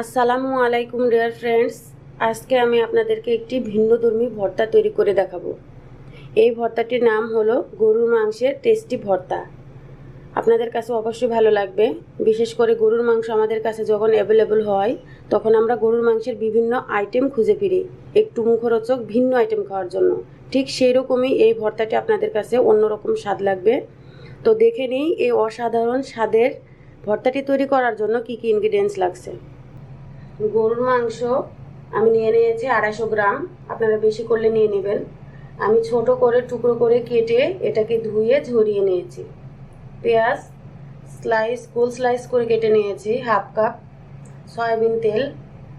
আসসালামু আলাইকুম dear friends আজকে আমি আপনাদেরকে একটি ভিন্নধর্মী ভর্তা তৈরি করে দেখাবো। এই ভর্তাটির নাম হলো গরুর মাংসের টেস্টি ভর্তা। আপনাদের কাছে অবশ্যই ভালো লাগবে। বিশেষ করে গরুর মাংস আমাদের কাছে যখন অ্যাভেলেবল হয়, তখন আমরা গরুর মাংসের বিভিন্ন আইটেম খুঁজে ফিরি, একটু মুখরোচক ভিন্ন আইটেম খাওয়ার জন্য। ঠিক সেই রকমই এই ভর্তাটি আপনাদের কাছে অন্যরকম স্বাদ লাগবে। তো দেখে নিই এই অসাধারণ স্বাদের ভর্তাটি তৈরি করার জন্য কি কি ইনগ্রিডিয়েন্টস লাগছে। গরুর মাংস আমি নিয়ে নিয়েছি আড়াইশো গ্রাম। আপনারা বেশি করলে নিয়ে নেবেন। আমি ছোট করে টুকরো করে কেটে এটাকে ধুয়ে ঝরিয়ে নিয়েছি। পেঁয়াজ স্লাইস গোল স্লাইস করে কেটে নিয়েছি, হাফ কাপ। সয়াবিন তেল,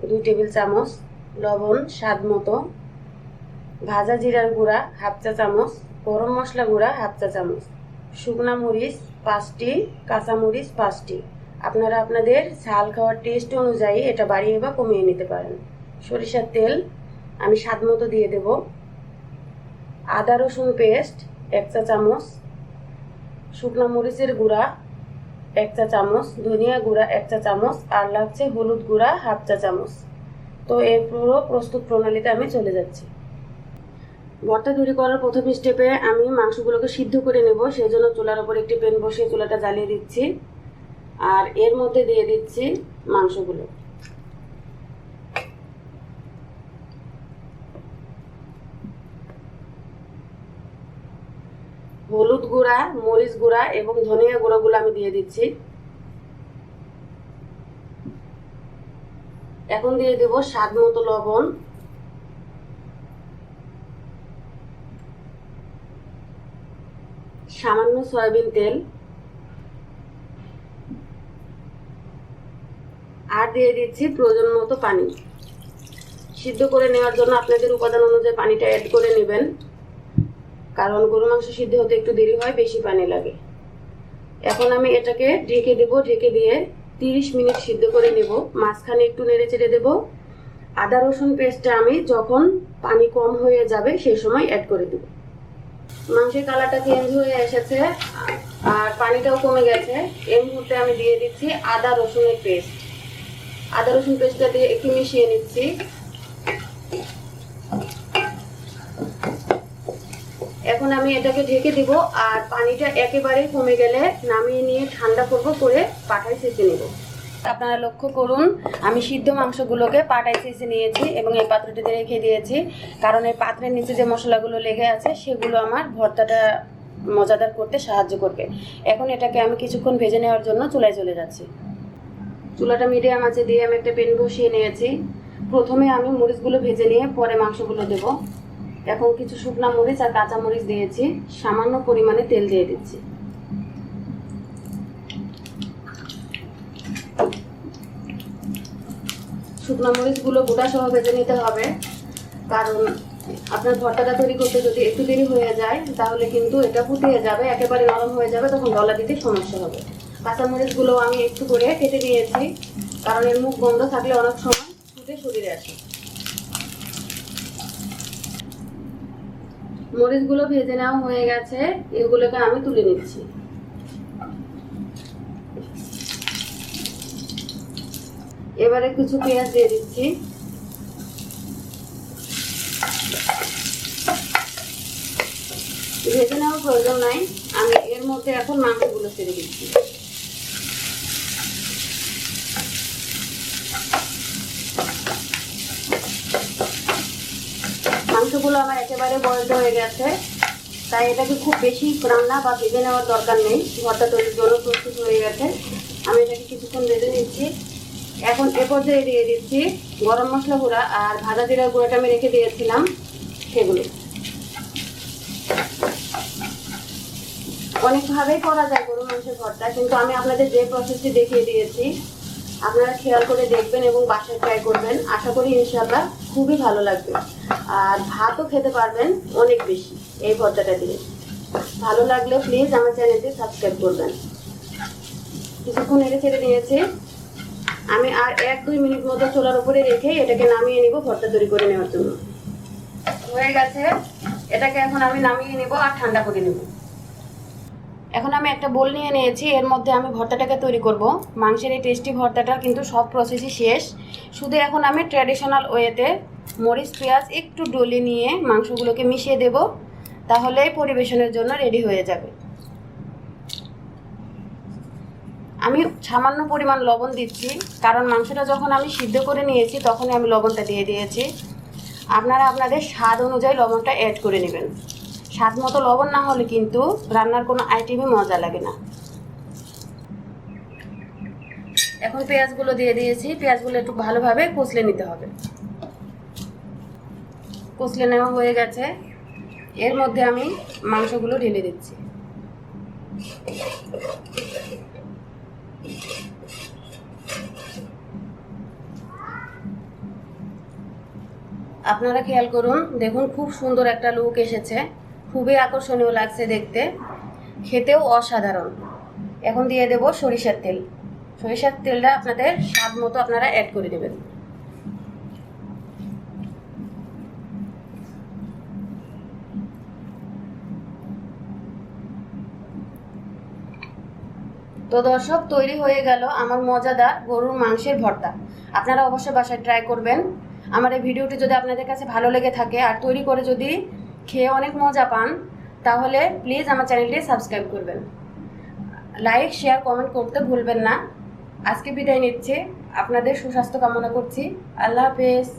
দুই টেবিল চামচ। লবণ, স্বাদ মতো। ভাজা জিরার গুঁড়া, হাফ চা চামচ। গরম মশলা গুঁড়া, হাফ চা চামচ। শুকনা মরিচ, পাঁচটি। কাঁচা মরিচ, পাঁচটি। আপনারা আপনাদের ঝাল খাওয়ার টেস্ট অনুযায়ী এটা বাড়িয়ে বা কমিয়ে নিতে পারেন। সরিষার তেল আমি স্বাদ মতো দিয়ে দেব। আদা, রসুন পেস্ট এক চা চামচ। শুকনো মরিচের গুঁড়া, এক চা চামচ। ধনিয়া গুঁড়া, এক চা চামচ। আর লাগছে হলুদ গুঁড়া, হাফ চা চামচ। তো এর পুরো প্রস্তুত প্রণালীতে আমি চলে যাচ্ছি। ভর্তা তৈরি করার প্রথম স্টেপে আমি মাংসগুলোকে সিদ্ধ করে নেব। সেই জন্য চুলার ওপর একটি প্যান বসিয়ে চুলাটা জ্বালিয়ে দিচ্ছি। আর এর মধ্যে দিয়ে দিচ্ছি মাংসগুলো। হলুদ গুঁড়া, মরিচ গুঁড়া এবং ধনিয়া গুঁড়োগুলো আমি দিয়ে দিচ্ছি। এখন দিয়ে দেব স্বাদ মতো লবণ। সামান্য সয়াবিন তেল আর দিয়ে দিচ্ছি প্রয়োজন মতো পানি। সিদ্ধ করে নেওয়ার জন্য আপনাদের উপাদান অনুযায়ী পানিটা অ্যাড করে নেবেন। কারণ গরু মাংস সিদ্ধ হতে একটু দেরি হয়, বেশি পানি লাগে। এখন আমি এটাকে ঢেকে দেব, ঢেকে দিয়ে তিরিশ মিনিট সিদ্ধ করে নেব। মাঝখানে একটু নেড়ে চেড়ে দেবো। আদা, রসুন পেস্টটা আমি যখন পানি কম হয়ে যাবে সেই সময় অ্যাড করে দেবো। মাংসের কালারটা চেঞ্জ হয়ে এসেছে, আর পানিটাও কমে গেছে। এই মুহূর্তে আমি দিয়ে দিচ্ছি আদা, রসুনের পেস্ট আদা রসুন পেস্টটা দিয়ে একটু মিশিয়ে নিচ্ছি। এখন আমি এটাকে ঢেকে দিব আর পানিটা একেবারে কমে গেলে নামিয়ে নিয়ে ঠান্ডা করব করে পাঠায় সেচে নেব। আপনারা লক্ষ্য করুন, আমি সিদ্ধ মাংসগুলোকে পাটায় চেঁচে নিয়েছি এবং এই পাত্রটিতে রেখে দিয়েছি। কারণ এই পাত্রের নিচে যে মশলাগুলো লেগে আছে, সেগুলো আমার ভর্তাটা মজাদার করতে সাহায্য করবে। এখন এটাকে আমি কিছুক্ষণ ভেজে নেওয়ার জন্য চুলায় চলে যাচ্ছি। চুলাটা মিডিয়াম আছে দিয়ে আমি একটা পেন বসিয়ে নিয়েছি। প্রথমে আমি মরিচগুলো ভেজে নিয়ে পরে মাংসগুলো দেব। এখন কিছু শুকনা মরিচ আর কাঁচা মরিচ দিয়েছি। সামান্য পরিমাণে তেল দিয়ে দিচ্ছি। শুকনো মরিচগুলো গোটা সহ ভেজে নিতে হবে। কারণ আপনার ভর্তাটা তৈরি করতে যদি একটু দেরি হয়ে যায়, তাহলে কিন্তু এটা ফুটিয়ে যাবে, একেবারে নরম হয়ে যাবে, তখন গলা দিতে সমস্যা হবে। কাঁচা মরিচগুলো আমি একটু করে কেটে দিয়েছি কারণ এর মুখ বন্ধ থাকলে অনেক সময় ফুটে শরীরে আসে। মরিচগুলো ভেজে নেওয়া হয়ে গেছে, এগুলোকে আমি তুলে নিচ্ছি। এবারে কিছু পেঁয়াজ দিয়ে দিচ্ছি। ভেজে নেওয়ার প্রয়োজন নাই, আমি এর মধ্যে এখন মাংসগুলো ছেড়ে দিচ্ছি। মাংসগুলো আমার একেবারে বয়স হয়ে গেছে। তাই এটাকে খুব বেশি রান্না বা ভেজে নেওয়ার দরকার নেই। ভর্তা তৈরির জন্য প্রস্তুত হয়ে গেছে। আমি এটাকে কিছুক্ষণ ভেজে নিচ্ছি। এখন এ পর্যায়ে দিয়ে দিচ্ছি গরম মশলা গুঁড়া আর ভাজা জিরার গুঁড়াটা আমি রেখে দিয়েছিলাম সেগুলো। অনেকভাবেই করা যায় গরু মাংসের ভর্তা, কিন্তু আমি আপনাদের যে প্রসেসটি দেখিয়ে দিয়েছি আপনারা খেয়াল করে দেখবেন এবং বাসায় ট্রাই করবেন। আশা করি ইনশাল্লাহ খুবই ভালো লাগবে। আর ভাতও খেতে পারবেন অনেক বেশি এই ভর্তাটা দিয়ে। ভালো লাগলে প্লিজ আমার চ্যানেলটি সাবস্ক্রাইব করবেন। কিছুক্ষণ এড়ে ছেড়ে নিয়েছি আমি আর এক দুই মিনিট মতো চোলার উপরে রেখে এটাকে নামিয়ে নিব ভর্তা তৈরি করে নেওয়ার জন্য। হয়ে গেছে। এটাকে এখন আমি নামিয়ে নেব আর ঠান্ডা করে নেব। এখন আমি একটা বোল নিয়ে নিয়েছি, এর মধ্যে আমি ভর্তাটাকে তৈরি করব। মাংসের এই টেস্টি ভর্তাটা কিন্তু সব প্রসেসই শেষ। শুধু এখন আমি ট্র্যাডিশনাল ওয়েতে মরিচ, পেঁয়াজ একটু ডলে নিয়ে মাংসগুলোকে মিশিয়ে দেব তাহলেই পরিবেশনের জন্য রেডি হয়ে যাবে। আমি সামান্য পরিমাণ লবণ দিচ্ছি, কারণ মাংসটা যখন আমি সিদ্ধ করে নিয়েছি, তখনই আমি লবণটা দিয়ে দিয়েছি। আপনারা আপনাদের স্বাদ অনুযায়ী লবণটা অ্যাড করে নেবেন। স্বাদ মতো লবণ না হলে কিন্তু রান্নার কোনো আইটেমই মজা লাগে না। এখন পেঁয়াজগুলো দিয়ে দিয়েছি। পেঁয়াজগুলো একটু ভালোভাবে কষলে নিতে হবে। কষলে নেওয়া হয়ে গেছে। এর মধ্যে আমি মাংসগুলো ঢেলে দিচ্ছি। আপনারা খেয়াল করুন, দেখুন খুব সুন্দর একটা লুক এসেছে। খুবই আকর্ষণীয় লাগছে দেখতে। খেতেও অসাধারণ। এখন দিয়ে দেব সরিষার তেল। সরিষার তেলটা আপনাদের স্বাদ মতো আপনারা অ্যাড করে দেবেন তো দর্শক, তৈরি হয়ে গেল আমার মজাদার গরুর মাংসের ভর্তা। আপনারা অবশ্যই বাসায় ট্রাই করবেন। আমার এই ভিডিওটি যদি আপনাদের কাছে ভালো লেগে থাকে, আর তৈরি করে যদি খেয়ে অনেক মজা পান, তাহলে প্লিজ আমার চ্যানেলটি সাবস্ক্রাইব করবেন। লাইক শেয়ার কমেন্ট করতে ভুলবেন না। আজকে বিদায় নিচ্ছে। আপনাদের সুস্বাস্থ্য কামনা করছি। আল্লাহ হাফেজ।